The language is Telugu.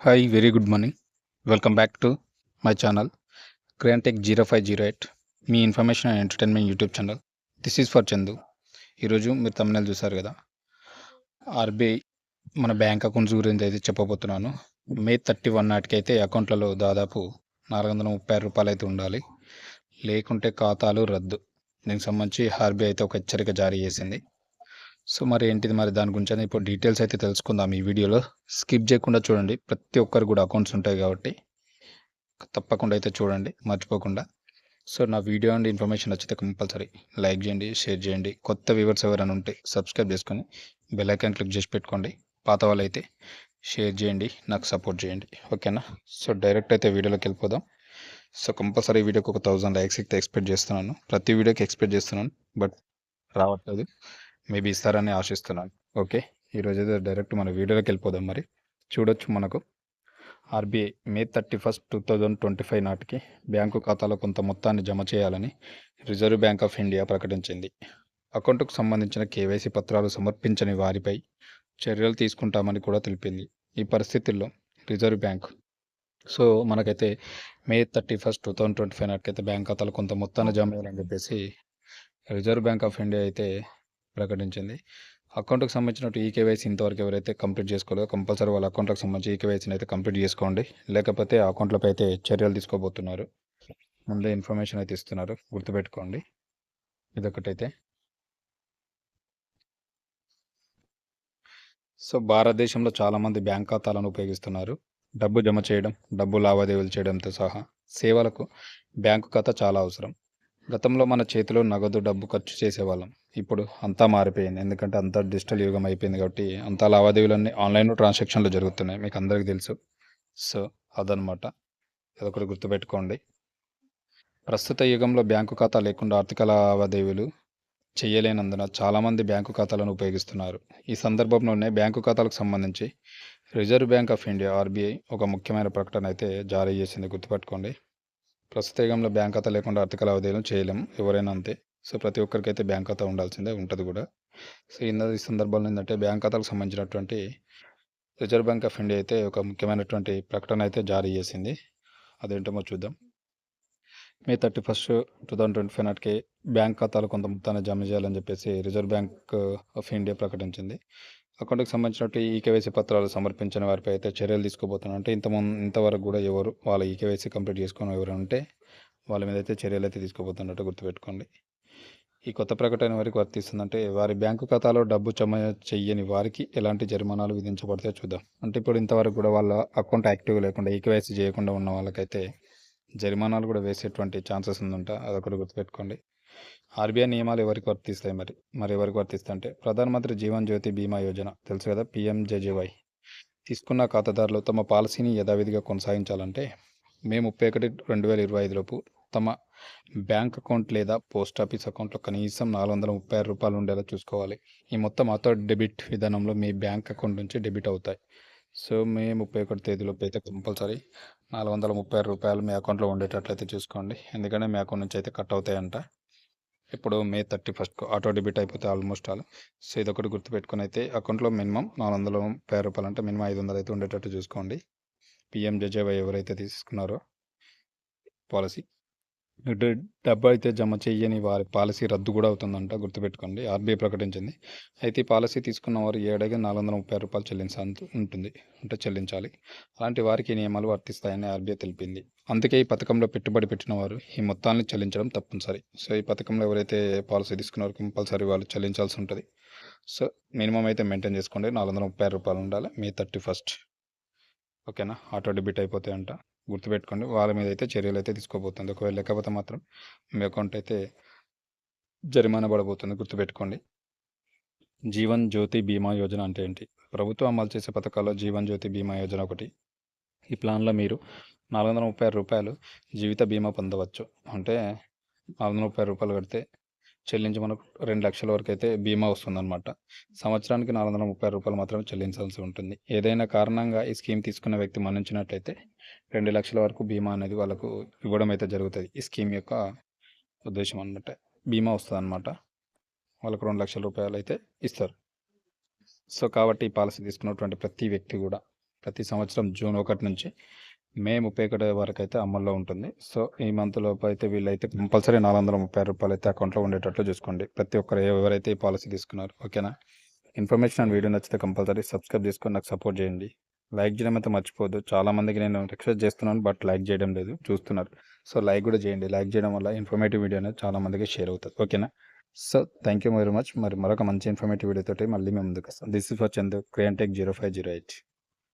Hi very good morning welcome back to my channel Kriyantech zero five zero eight me information and entertainment YouTube channel this is for Chandu ఈరోజు మీరు తమిళ చూసారు కదా? ఆర్బీఐ మన బ్యాంక్ అకౌంట్స్ గురించి అయితే చెప్పబోతున్నాను. మే థర్టీ వన్ నాటికి అయితే అకౌంట్లలో దాదాపు నాలుగు వందల ముప్పై ఆరు రూపాయలు అయితే ఉండాలి. లేకుంటే ఖాతాలు రద్దు. దీనికి సంబంధించి ఆర్బీఐ అయితే ఒక హెచ్చరిక జారీ చేసింది. సో మరి ఏంటిది మరి దాని గురించి అయితే ఇప్పుడు డీటెయిల్స్ అయితే తెలుసుకుందాం ఈ వీడియోలో. స్కిప్ చేయకుండా చూడండి. ప్రతి ఒక్కరు కూడా అకౌంట్స్ ఉంటాయి కాబట్టి తప్పకుండా అయితే చూడండి. మర్చిపోకుండా. సో నా వీడియో అండ్ ఇన్ఫర్మేషన్ నచ్చితే కంపల్సరీ లైక్ చేయండి షేర్ చేయండి. కొత్త వ్యూవర్స్ ఎవరైనా ఉంటే సబ్స్క్రైబ్ చేసుకొని బెల్ ఐకాన్ క్లిక్ చేసి పెట్టుకోండి. పాత వాళ్ళు అయితే షేర్ చేయండి నాకు సపోర్ట్ చేయండి. ఓకేనా సో డైరెక్ట్ అయితే వీడియోలోకి వెళ్ళిపోదాం. సో కంపల్సరీ వీడియోకి ఒక థౌజండ్ లైక్స్ అయితే ఎక్స్పెక్ట్ చేస్తున్నాను. ప్రతి వీడియోకి ఎక్స్పెక్ట్ చేస్తున్నాను బట్ రావట్లేదు. మేబీ ఇస్తారని ఆశిస్తున్నాను. ఓకే ఈరోజు అయితే డైరెక్ట్ మన వీడియోలోకి వెళ్ళిపోదాం మరి. చూడొచ్చు మనకు. RBI May thirty first two thousand twenty five నాటికి బ్యాంకు ఖాతాలో కొంత మొత్తాన్ని జమ చేయాలని రిజర్వ్ బ్యాంక్ ఆఫ్ ఇండియా ప్రకటించింది. అకౌంట్కు సంబంధించిన కేవైసీ పత్రాలు సమర్పించని వారిపై చర్యలు తీసుకుంటామని కూడా తెలిపింది ఈ పరిస్థితుల్లో రిజర్వ్ బ్యాంక్. సో మనకైతే May thirty first two thousand twenty five నాటికైతే bank ఖాతాలో కొంత మొత్తాన్ని జమ చేయాలని చెప్పేసి రిజర్వ్ బ్యాంక్ ఆఫ్ ఇండియా అయితే ప్రకటించింది. అకౌంట్కి సంబంధించినట్టు ఈ కేవైసీ ఇంతవరకు ఎవరైతే కంప్లీట్ చేసుకోలేదో కంపల్సరీ వాళ్ళ అకౌంట్కి సంబంధించి ఈకేవైసీని అయితే కంప్లీట్ చేసుకోండి. లేకపోతే అకౌంట్లపై అయితే చర్యలు తీసుకోబోతున్నారు. ముందే ఇన్ఫర్మేషన్ అయితే ఇస్తున్నారు. గుర్తుపెట్టుకోండి. ఇదొకటైతే సో భారతదేశంలో చాలామంది బ్యాంక్ ఖాతాలను ఉపయోగిస్తున్నారు. డబ్బు జమ చేయడం డబ్బు లావాదేవీలు చేయడంతో సహా సేవలకు బ్యాంకు ఖాతా చాలా అవసరం. గతంలో మన చేతిలో నగదు డబ్బు ఖర్చు చేసేవాళ్ళం. ఇప్పుడు అంతా మారిపోయింది. ఎందుకంటే అంతా డిజిటల్ యుగం అయిపోయింది కాబట్టి అంతా లావాదేవీలన్నీ ఆన్లైన్ ట్రాన్సాక్షన్లు జరుగుతున్నాయి. మీకు అందరికీ తెలుసు. సో అదనమాట అదొకటి గుర్తుపెట్టుకోండి. ప్రస్తుత యుగంలో బ్యాంకు ఖాతా లేకుండా ఆర్థిక లావాదేవీలు చేయలేనందున చాలామంది బ్యాంకు ఖాతాలను ఉపయోగిస్తున్నారు. ఈ సందర్భంలోనే బ్యాంకు ఖాతాలకు సంబంధించి reserve bank of India RBI ఒక ముఖ్యమైన ప్రకటన అయితే జారీ చేసింది. గుర్తుపెట్టుకోండి. ప్రస్తుత యుగంలో బ్యాంక్ ఖాతా లేకుండా ఆర్థిక లావాదేవీలు చేయలేం. ఎవరైనా అంతే. సో ప్రతి ఒక్కరికి అయితే బ్యాంక్ ఖాతా ఉండాల్సిందే ఉంటుంది కూడా. సో ఇంద ఈ సందర్భంలో ఏంటంటే బ్యాంక్ ఖాతాలకు సంబంధించినటువంటి రిజర్వ్ బ్యాంక్ ఆఫ్ ఇండియా అయితే ఒక ముఖ్యమైనటువంటి ప్రకటన అయితే జారీ చేసింది. అదేంటో చూద్దాం. May thirty first two thousand twenty five నాటికి బ్యాంక్ ఖాతాలు కొంత మొత్తాన్ని జమ చేయాలని చెప్పేసి రిజర్వ్ బ్యాంక్ ఆఫ్ ఇండియా ప్రకటించింది. అకౌంట్కి సంబంధించినట్టు ఈకేవైసీ పత్రాలు సమర్పించిన వారిపై అయితే చర్యలు తీసుకోబోతున్నారు. అంటే ఇంతకుముందు ఇంతవరకు కూడా ఎవరు వాళ్ళ ఈకేవైసీ కంప్లీట్ చేసుకుని ఎవరు ఉంటే వాళ్ళ మీద అయితే చర్యలు అయితే తీసుకోబోతున్నట్టు గుర్తుపెట్టుకోండి. ఈ కొత్త ప్రకటన వారికి వర్తిస్తుందంటే వారి బ్యాంకు ఖాతాలో డబ్బు జమ చెయ్యని వారికి ఎలాంటి జరిమానాలు విధించబడితే చూద్దాం. అంటే ఇప్పుడు ఇంతవరకు కూడా వాళ్ళ అకౌంట్ యాక్టివ్ లేకుండా ఈకేవైసీ చేయకుండా ఉన్న వాళ్ళకైతే జరిమానాలు కూడా వేసేటువంటి ఛాన్సెస్ ఉందంట. అదొకటి గుర్తుపెట్టుకోండి. ఆర్బీఐ నియమాలు ఎవరికి వర్తిస్తాయి మరి? మరి ఎవరికి వర్తిస్తాయి అంటే ప్రధానమంత్రి జీవన్ జ్యోతి బీమా యోజన. తెలుసు కదా? పిఎంజేజేవై. తీసుకున్న ఖాతాదారులు తమ పాలసీని యథావిధిగా కొనసాగించాలంటే మే ముప్పై ఒకటి రెండు వేల ఇరవై ఐదులోపు తమ బ్యాంక్ అకౌంట్ లేదా పోస్ట్ ఆఫీస్ అకౌంట్లో కనీసం నాలుగు వందల ముప్పై ఆరు రూపాయలు ఉండేలా చూసుకోవాలి. ఈ మొత్తం ఆటో డెబిట్ విధానంలో మీ బ్యాంక్ అకౌంట్ నుంచి డెబిట్ అవుతాయి. సో మే ముప్పై ఒకటి తేదీలోపు అయితే కంపల్సరీ నాలుగు వందల ముప్పై ఆరు రూపాయలు మీ అకౌంట్లో ఉండేటట్లయితే చూసుకోండి. ఎందుకంటే మీ అకౌంట్ నుంచి అయితే కట్ అవుతాయంట. ఇప్పుడు మే థర్టీ ఫస్ట్కు ఆటో డెబిట్ అయిపోతే ఆల్మోస్ట్ ఆల్. సో ఇదొకటి గుర్తుపెట్టుకుని అయితే అకౌంట్లో మినిమం నాలుగు వందల ముప్పై రూపాయలు అంటే మినిమం ఐదు వందలు అయితే ఉండేటట్టు చూసుకోండి. పిఎంజేజేవై ఎవరైతే తీసుకున్నారో పాలసీ. డబ్బు అయితే జమ చేయని వారి పాలసీ రద్దు కూడా అవుతుందంట గుర్తుపెట్టుకోండి. ఆర్బీఐ ప్రకటించింది. అయితే ఈ పాలసీ తీసుకున్న వారు ఏడాది నాలుగు వందల ముప్పై రూపాయలు చెల్లించాల్సి ఉంటుంది అంటే చెల్లించాలి. అలాంటి వారికి నియమాలు వర్తిస్తాయని ఆర్బీఐ తెలిపింది. అందుకే ఈ పథకంలో పెట్టుబడి పెట్టిన వారు ఈ మొత్తాన్ని చెల్లించడం తప్పనిసరి. సో ఈ పథకంలో ఎవరైతే పాలసీ తీసుకున్నారో కంపల్సరీ వాళ్ళు చెల్లించాల్సి ఉంటుంది. సో మినిమం అయితే మెయింటైన్ చేసుకోండి. నాలుగు వందల ముప్పై రూపాయలు ఉండాలి. May thirty first. ఓకేనా? ఆటో డెబిట్ అయిపోతాయంట. గుర్తుపెట్టుకోండి. వాళ్ళ మీద అయితే చర్యలు అయితే తీసుకోబోతుంది. ఒకవేళ లేకపోతే మాత్రం మీ అకౌంట్ అయితే జరిమానా పడబోతుంది. గుర్తుపెట్టుకోండి. జీవన్ జ్యోతి బీమా యోజన అంటే ఏంటి? ప్రభుత్వం అమలు చేసే పథకాల్లో జీవన్ జ్యోతి బీమా యోజన ఒకటి. ఈ ప్లాన్లో మీరు నాలుగు వందల ముప్పై రూపాయలు జీవిత బీమా పొందవచ్చు. అంటే నాలుగు వందల ముప్పై రూపాయలు కడితే చెల్లించి మనకు రెండు లక్షల వరకు అయితే బీమా వస్తుందన్నమాట. సంవత్సరానికి నాలుగు వందల ముప్పై రూపాయలు మాత్రమే చెల్లించాల్సి ఉంటుంది. ఏదైనా కారణంగా ఈ స్కీమ్ తీసుకున్న వ్యక్తి మరణించినట్లయితే రెండు లక్షల వరకు బీమా అనేది వాళ్ళకు ఇవ్వడం అయితే జరుగుతుంది. ఈ స్కీమ్ యొక్క ఉద్దేశం అనమాట బీమా వస్తుంది అనమాట వాళ్ళకు రెండు లక్షల రూపాయలు అయితే ఇస్తారు. సో కాబట్టి ఈ పాలసీ తీసుకున్నటువంటి ప్రతి వ్యక్తి కూడా ప్రతి సంవత్సరం జూన్ ఒకటి నుంచి మే ముప్పై ఒకటి వరకు అయితే అమల్లో ఉంటుంది. సో ఈ మంత్ లోపు అయితే వీళ్ళైతే కంపల్సరీ నాలుగు వందల ముప్పై రూపాయలు అయితే అకౌంట్లో ఉండేటట్లు చూసుకోండి. ప్రతి ఒక్కరు ఎవరైతే ఈ పాలసీ తీసుకున్నారు ఓకేనా? ఇన్ఫర్మేషన్ అండ్ వీడియో నచ్చితే కంపల్సరీ సబ్స్క్రైబ్ చేసుకొని నాకు సపోర్ట్ చేయండి. లైక్ చేయడం అయితే మర్చిపోవద్దు. చాలామందికి నేను రిక్వెస్ట్ చేస్తున్నాను బట్ లైక్ చేయడం లేదు చూస్తున్నారు. సో లైక్ కూడా చేయండి. లైక్ చేయడం వల్ల ఇన్ఫర్మేటివ్ వీడియో అనేది చాలా మందికి షేర్ అవుతుంది ఓకేనా? So thank you very much. మరి మరొక మంచి ఇన్ఫర్మేటివ్ వీడియోతో మళ్ళీ మేము ముందుకు వస్తాం. This is for Chandu Kriyantech zero five zero eight